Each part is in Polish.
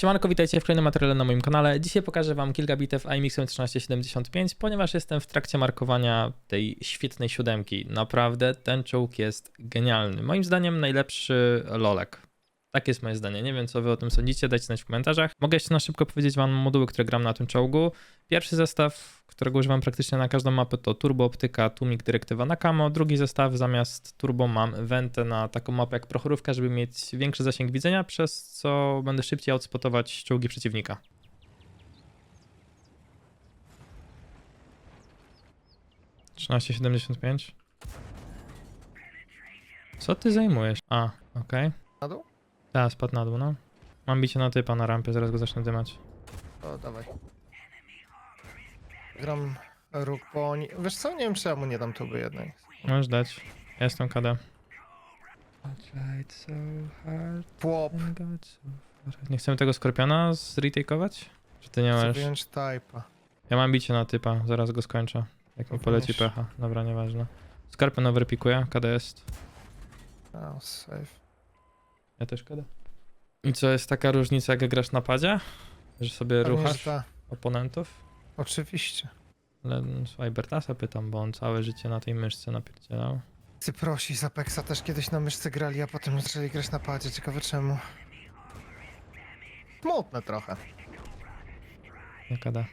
Siemanko, witajcie w kolejnym materiale na moim kanale. Dzisiaj pokażę wam kilka bitew iMixem 1375, ponieważ jestem w trakcie markowania tej świetnej siódemki. Naprawdę ten czołg jest genialny. Moim zdaniem najlepszy lolek. Tak jest moje zdanie. Nie wiem, co wy o tym sądzicie, dajcie znać w komentarzach. Mogę jeszcze na szybko powiedzieć wam moduły, które gram na tym czołgu. Pierwszy zestaw, którego używam praktycznie na każdą mapę, to Turbo Optyka, Tłumik Dyrektywa na Camo. Drugi zestaw zamiast Turbo mam Ventę na taką mapę jak Prochorówka, żeby mieć większy zasięg widzenia, przez co będę szybciej outspotować czołgi przeciwnika. Trzynaście siedemdziesiąt pięć. Co ty zajmujesz? A, okej. Na dół? Tak, spadł na dół, no. Mam bicie na typa na rampie, zaraz go zacznę dymać. O, dawaj. Gram róg po oni... Wiesz co, nie wiem czemu nie dam tuby jednej. Możesz dać. Ja jestem KD. Płop. Nie chcemy tego skorpiona zretakeować? Czy ty nie Chcę masz? wyjąć typa. Ja mam bicie na typa, zaraz go skończę. Jak mi poleci Również. pecha. Dobra, nieważne. Skorpion overpikuje, KD jest. O, safe. Ja też KD. I co, jest taka różnica jak grasz na padzie? Że sobie Pewnie, że ruchasz ta. oponentów? Oczywiście. Ale no, słuchaj, Bertasa pytam, bo on całe życie na tej myszce napierdzielał. Ty prosi z Apexa też kiedyś na myszce grali, a potem zaczęli grać na padzie. Ciekawe czemu. Smutne trochę. Nie KD.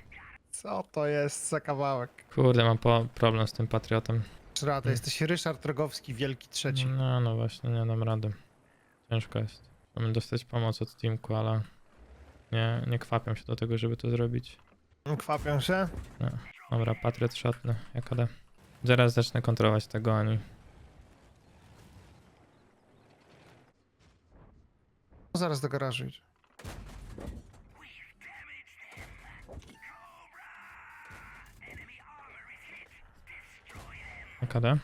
Co to jest za kawałek? Kurde, mam po problem z tym patriotem. Rada, jesteś Ryszard Rogowski, wielki trzeci. No, no właśnie, nie dam rady. Ciężko jest. Chciałbym dostać pomoc od teamku, ale nie, nie kwapią się do tego, żeby to zrobić. Kwapią się. Dobra, Patriot szatny, jak AD. Zaraz zacznę kontrolować tego oni. No, zaraz do garażu idzie. Jak AD.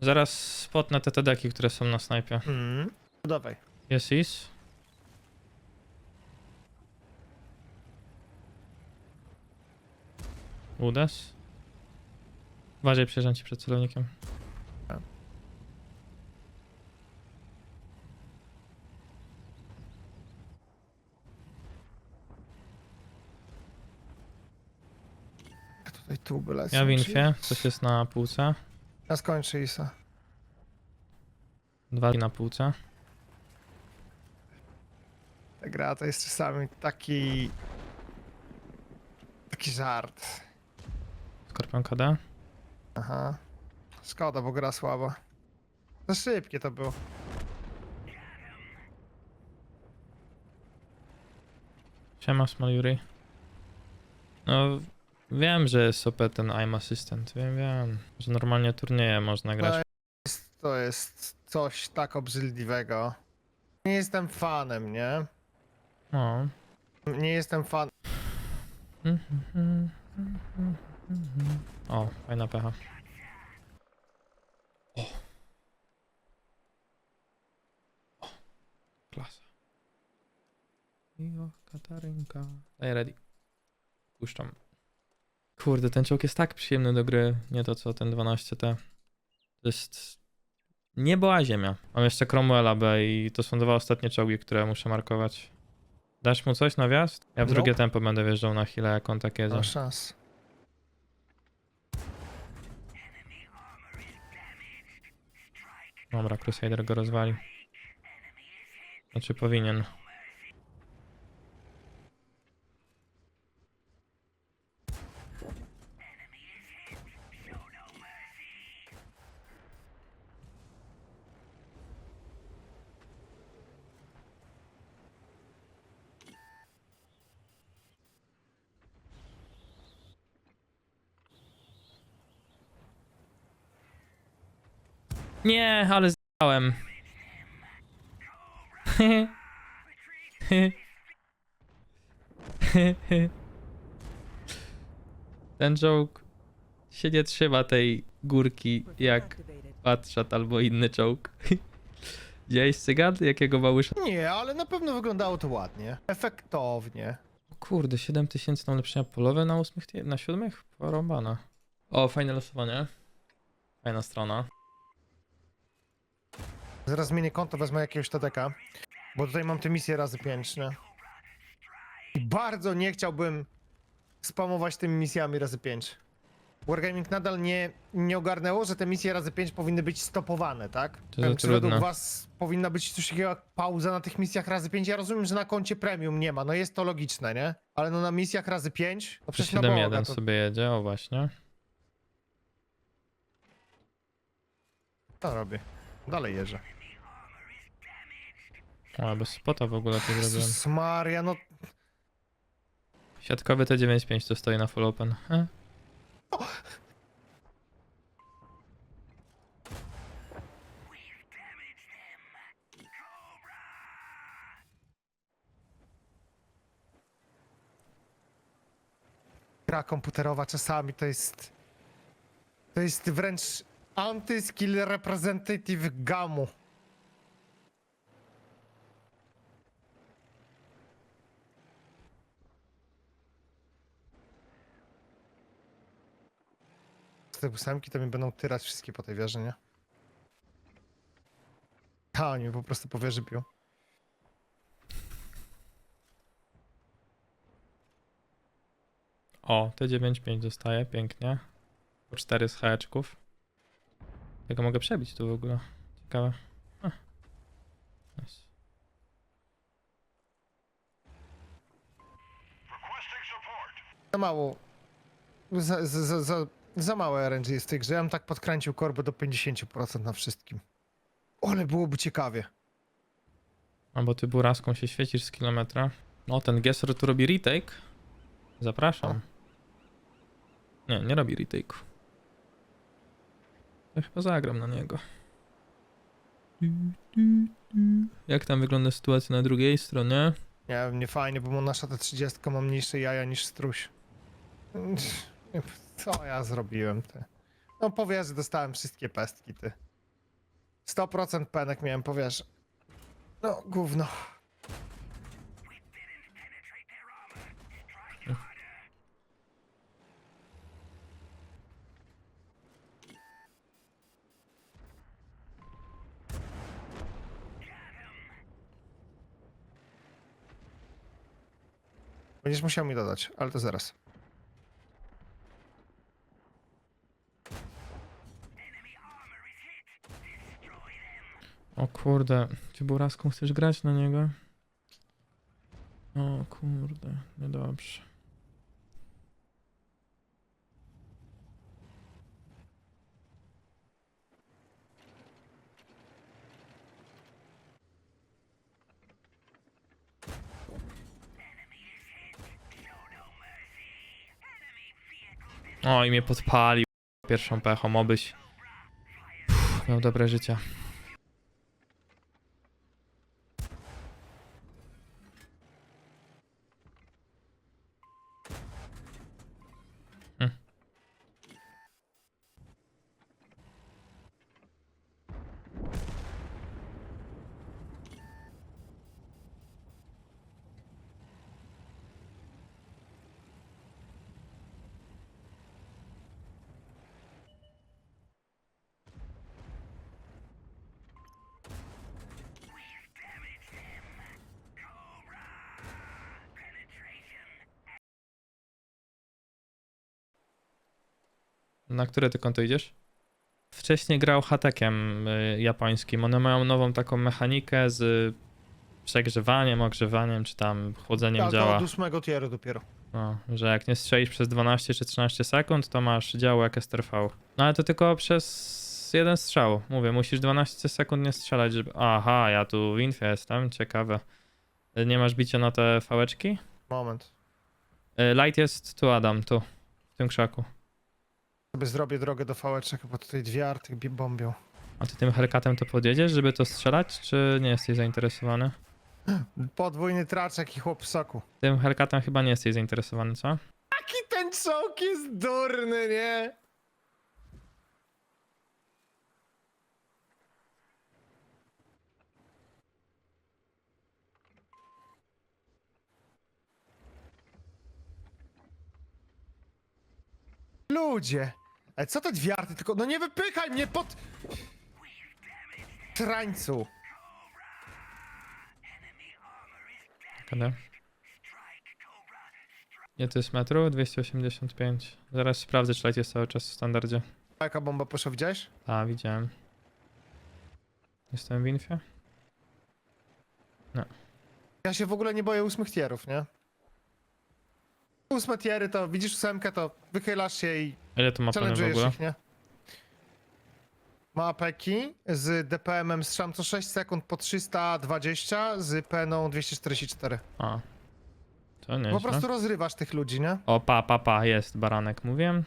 Zaraz spotnę te TD-ki, które są na snajpie. Mhm. Dawaj. Jest is. Udes. Uważaj, przejeżdżam ci przed celownikiem. Tutaj tuby lecą. Ja w infie, coś jest na półce. Ja skończę Isa. Dwa na półce. Ta gra to jest czasami taki... Taki żart. Skorpion KD. Aha. Szkoda, bo gra słaba. Za szybkie to było. Siema, Small Yuri. No, wiem, że jest OP ten I'm Assistant. Wiem, wiem. Że normalnie turnieje można grać. No, jest, to jest coś tak obrzydliwego. Nie jestem fanem, nie? No. Nie jestem fan. O, fajna pecha. O. O. Klasa. Miło, Katarynka. Daj ready. Puszczam. Kurde, ten czołg jest tak przyjemny do gry. Nie to co ten 12T. To jest niebo a ziemia. Mam jeszcze Cromwella B i to są dwa ostatnie czołgi, które muszę markować. Dasz mu coś na wjazd? Ja w Nope. drugie tempo będę wjeżdżał na chwilę, jak on tak jedzie. No szans. Dobra, Crusader go rozwali. Znaczy powinien. Nie, ale zdałem. Ten joke się nie trzyma tej górki jak Patrzat albo inny czołg. Widziałeś cygan? Jakiego małysza? Nie, ale na pewno wyglądało to ładnie. Efektownie. O Kurde, 7000 na ulepszenia polowe na ósmych, tie- na siódmych? Porąbane. O, fajne losowanie. Fajna strona. Zaraz zmienię konto, wezmę jakiegoś TDK. Bo tutaj mam te misje razy pięć, nie? I bardzo nie chciałbym spamować tymi misjami razy 5. Wargaming nadal nie, nie ogarnęło, że te misje razy 5 powinny być stopowane, tak? To Wiem, Czy trudne. według was powinna być coś takiego jak pauza na tych misjach razy 5? Ja rozumiem, że na koncie premium nie ma, no jest to logiczne, nie? Ale no na misjach razy 5, to przecież na Boga, 7-1 to, sobie jedzie, o właśnie. to robi. Dalej jeżdżę. O, bez spota w ogóle to zrobiłem. Jezus Maria, no Siatkowy T95 to stoi na full open. E? gra komputerowa czasami to jest. To jest wręcz anty-skill representative gamu. Te ósemki to mi będą tyrać wszystkie po tej wieży, nie? A, oni mnie po prostu po wieży biją. O, T95 dostaje, pięknie. Po 4 z haeczków. Tego mogę przebić tu w ogóle. Ciekawe. A. Nice. Za mało. Za, za, za, za, za małe RNG jest w tej grze. Ja bym tak podkręcił korbę do 50% na wszystkim. Ale byłoby ciekawie. Albo ty buraską się świecisz z kilometra. O, ten Gesser tu robi retake. Zapraszam. Nie, nie robi retake'u. Ja chyba zagram na niego. Jak tam wygląda sytuacja na drugiej stronie? Nie wiem, nie fajnie, bo nasza ta 30 ma mniejsze jaja niż struś. Co ja zrobiłem, ty? No powiesz, że dostałem wszystkie pestki, ty. 100% penek miałem, powiesz. No, gówno. Będziesz musiał mi dodać, ale to zaraz. O kurde, czy buraską chcesz grać na niego? O kurde, niedobrze. O, i mnie podpalił pierwszą pechą, obyś miał dobre życie. Na które ty konto idziesz? Wcześniej grał hatekiem y, japońskim. One mają nową taką mechanikę z przegrzewaniem, ogrzewaniem, czy tam chłodzeniem to działa. od ósmego tieru dopiero. No, że jak nie strzelisz przez 12 czy 13 sekund, to masz działo jak STRV. No ale to tylko przez jeden strzał. Mówię, musisz 12 sekund nie strzelać, żeby... Aha, ja tu w infie jestem, ciekawe. Y, Nie masz bicia na te fałeczki? Moment. Y, Light jest tu, Adam, tu, w tym krzaku. Sobie zrobię drogę do fałeczek, bo tutaj dwie arty bi- bombią. A ty tym Hellcatem to podjedziesz, żeby to strzelać, czy nie jesteś zainteresowany? Podwójny traczek i chłop w soku. Tym Hellcatem chyba nie jesteś zainteresowany, co? Jaki ten czołg jest durny, nie? Ludzie! Ale co te dwie arty? Tylko, no nie wypychaj mnie pod... Trańcu. Kiedy? Nie, to jest metru? 285. Zaraz sprawdzę, czy light jest cały czas w standardzie. Jaka bomba poszła, widziałeś? A, widziałem. Jestem w infie? Ja się w ogóle nie boję ósmych tierów, nie? Ósme tiery to, widzisz ósemkę, to wychylasz się i Ile to ma plany w challenge'ujesz ogóle? ich, nie? Ma apeki z DPM-em strzam co 6 sekund po 320 z peną 244. A. To Po nieźle. prostu rozrywasz tych ludzi, nie? O, pa, pa, pa, jest baranek, mówiłem.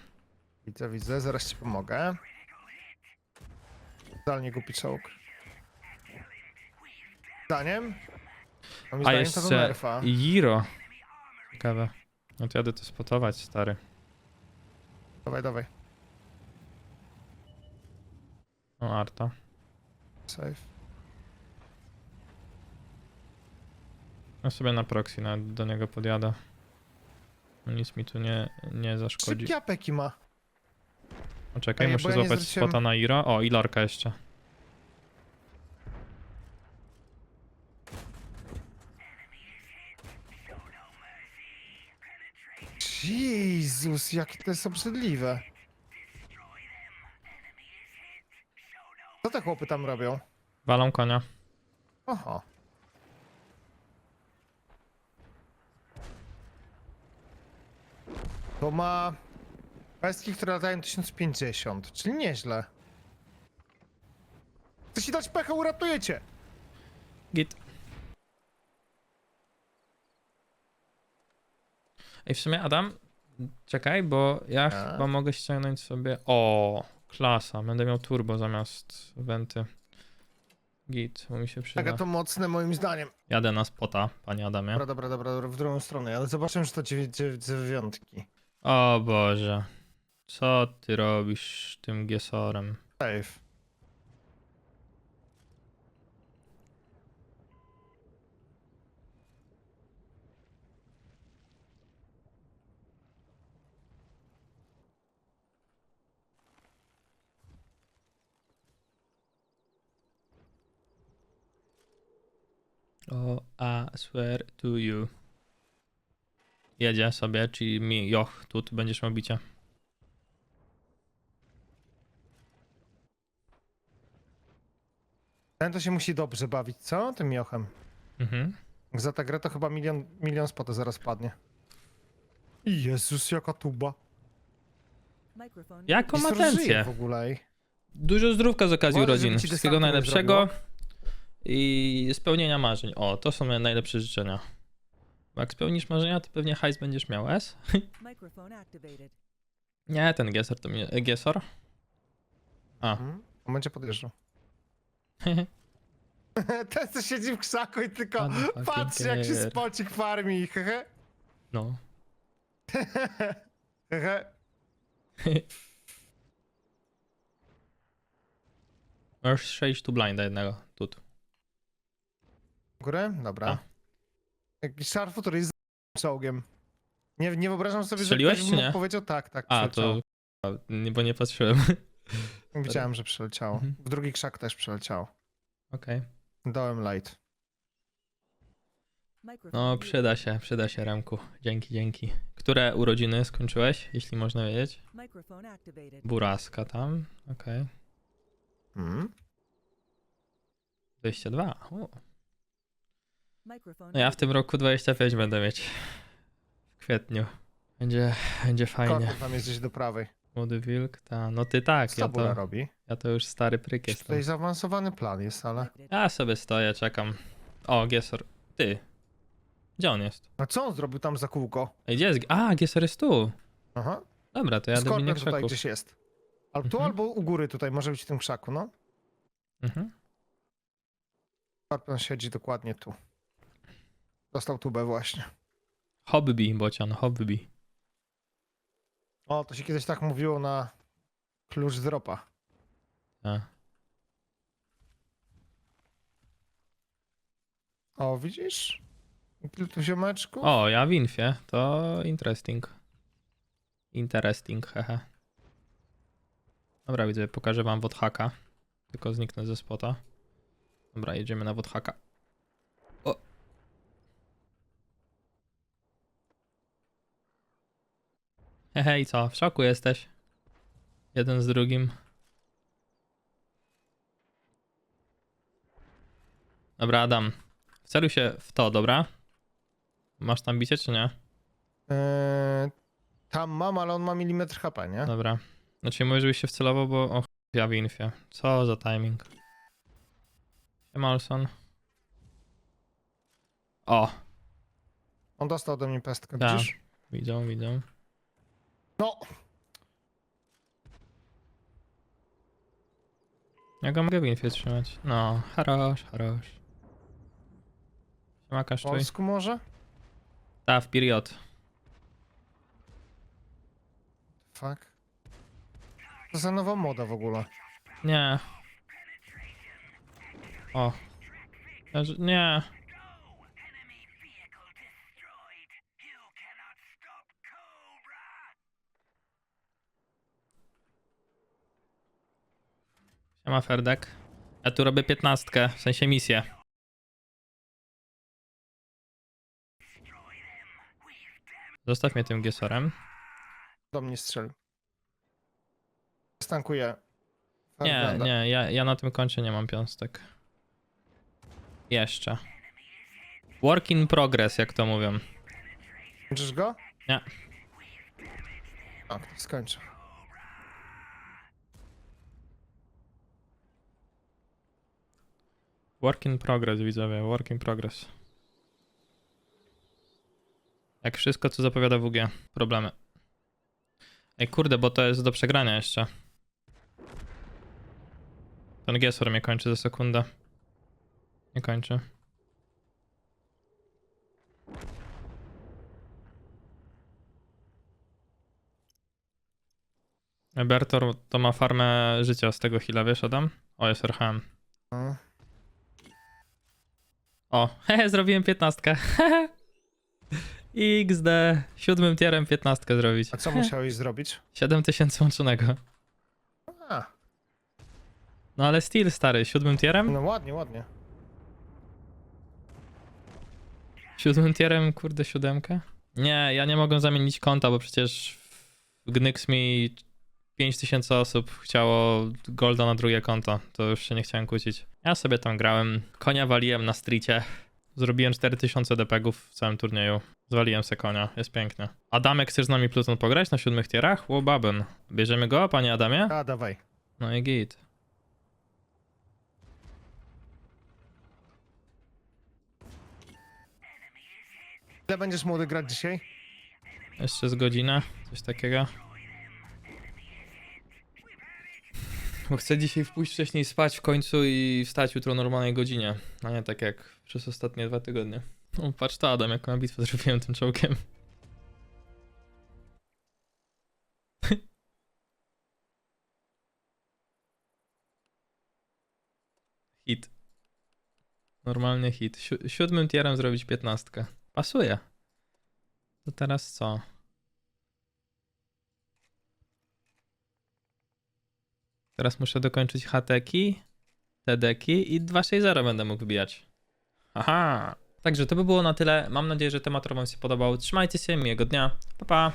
Widzę, widzę, zaraz ci pomogę. Zdalnie głupi czołg. Zdaniem? Moim A zdaniem to do jeszcze nerfa. Jiro. Ciekawe. No to jadę to spotować, stary. Dawaj, dawaj. O, Arta. Safe. No sobie na proxy nawet do niego podjadę. Nic mi tu nie, nie zaszkodzi. Szybkie apeki ma. Poczekaj, Ej, bo muszę ja nie złapać zwróciłem- spota na Iro. O, i Lorka jeszcze. Jezus, jakie to jest obrzydliwe. Co te chłopy tam robią? Walą konia. Oho. To ma pestki, które latają 1050, czyli nieźle. Chcę ci dać pecha, uratuję cię! Git. Ej, w sumie Adam, czekaj, bo ja A? chyba mogę ściągnąć sobie... O, klasa, będę miał turbo zamiast wenty. Git, bo mi się przyda. Taka to mocne moim zdaniem. Jadę na spota, panie Adamie. Dobra, dobra, dobra, dobra, w drugą stronę, ale zobaczymy, że to dziewię- dziewię- dziewiątki. O Boże. Co ty robisz tym Gesorem? Safe. O, I swear to you. Jedzie sobie, czyli mi, joch, tu ty będziesz miał bicie. Ten to się musi dobrze bawić, co? Tym jochem. Mhm. Za tę grę to chyba milion, milion spota zaraz padnie. Jezus, jaka tuba. Jaką ma żyje w ogóle. ej. Dużo zdrówka z okazji urodzin. ci Wszystkiego nie najlepszego i spełnienia marzeń. O, to są moje najlepsze życzenia. Bo jak spełnisz marzenia, to pewnie hajs będziesz miał, S? Nie, ten Gesor to mnie... e, Gesor? A. Mhm. On będzie podjeżdżał. Ten co siedzi w krzaku i tylko Motherfucking patrzy jak się care. spocik farmi. Hehe. no. Hehe. Masz 6 tu blinda jednego. Górę? Dobra. A. Jakiś szarfu, który jest z czołgiem. Nie, nie wyobrażam sobie, Strzeliłeś, że czy ktoś nie? powiedział tak, tak, A, przeleciało. to... a, Nie, bo nie patrzyłem. Widziałem, że przeleciało. Mhm. W drugi krzak też przeleciało. Okej. Dołem light. No, przyda się, przyda się Remku. Dzięki, dzięki. Które urodziny skończyłeś, jeśli można wiedzieć? Buraska tam, okej. Mhm. 22. O. No ja w tym roku 25 będę mieć. W kwietniu. Będzie, będzie fajnie. Korpus tam jest gdzieś do prawej. Młody wilk, ta. No ty tak, Co ja to, robi? ja to już stary pryk jestem. Tutaj zaawansowany plan jest, ale... Ja sobie stoję, czekam. O, Giesor. Ty. Gdzie on jest? A co on zrobił tam za kółko? Ej, gdzie jest? A, Giesor jest tu. Aha. Dobra, to jadę w Skorpion tutaj krzaków. gdzieś jest. Albo tu, Mhm. albo u góry tutaj, może być w tym krzaku, no. Mhm. Skorpion siedzi dokładnie tu. Dostał tubę właśnie. Hobby, bocian, hobby. O, to się kiedyś tak mówiło na klucz z dropa. A. O, widzisz? Tu ziomeczku? O, ja w infie. To interesting. Interesting, hehe. Dobra, widzę, pokażę wam wodhaka. Tylko zniknę ze spota. Dobra, jedziemy na wodhaka. Hehe, i co? W szoku jesteś? Jeden z drugim. Dobra, Adam. Wceluj się w to, dobra? Masz tam bicie, czy nie? Eee, tam mam, ale on ma milimetr HP, nie? Dobra. Znaczy mówię, żebyś się wcelował, bo... Och, ja w infie. Co za timing. Siemalson. O, On dostał ode mnie pestkę, Tak. widzisz? widzą, widzą. No, Ja go mogę w infie trzymać. No, harosz, harosz. Siema, w kasztuj. polsku może? Ta, w period. Fuck. To za nowa moda w ogóle. Nie. O. Nie. Siema Ferdek. Ja tu robię piętnastkę, w sensie misję. Zostaw mnie tym giesorem. Do mnie strzelił. Stankuję. Nie, Fernanda. nie, ja, ja na tym kończę nie mam piąstek. Jeszcze. Work in progress, jak to mówią. Kończysz go? Nie. Tak, skończę. Work in progress, widzowie, work in progress. Jak wszystko, co zapowiada WG. Problemy. Ej, kurde, bo to jest do przegrania jeszcze. Ten Gesor mnie kończy za sekundę. Nie kończy. Bertor to ma farmę życia z tego heala, wiesz Adam? O, jest RHM. O, hehe, zrobiłem piętnastkę. XD. Siódmym tierem piętnastkę zrobić. A co musiałeś zrobić? 7000 łączonego. A, No ale still stary, siódmym tierem? no ładnie, ładnie. Siódmym tierem, kurde, siódemkę? Nie, ja nie mogę zamienić konta, bo przecież w Gnyx mi 5000 osób chciało golda na drugie konto. To już się nie chciałem kłócić. Ja sobie tam grałem, konia waliłem na streetie. Zrobiłem 4000 dpegów w całym turnieju. Zwaliłem se konia, jest pięknie. Adamek, chcesz z nami Pluton pograć na siódmych tierach? Łobaben. Bierzemy go, panie Adamie? A, dawaj. No i git. Ile będziesz młody grać dzisiaj? Jeszcze z godzinę, coś takiego. Chcę dzisiaj pójść wcześniej spać w końcu i wstać jutro o normalnej godzinie, a nie tak jak przez ostatnie dwa tygodnie. O, patrz to Adam, jaką ja bitwę zrobiłem tym czołgiem. Hit. Normalny hit. Siu- siódmym tierem zrobić piętnastkę. Pasuje. To teraz co? Teraz muszę dokończyć hateki, tedeki i 260 będę mógł wbijać. Aha! Także to by było na tyle. Mam nadzieję, że temat wam się podobał. Trzymajcie się, miłego dnia. Pa pa!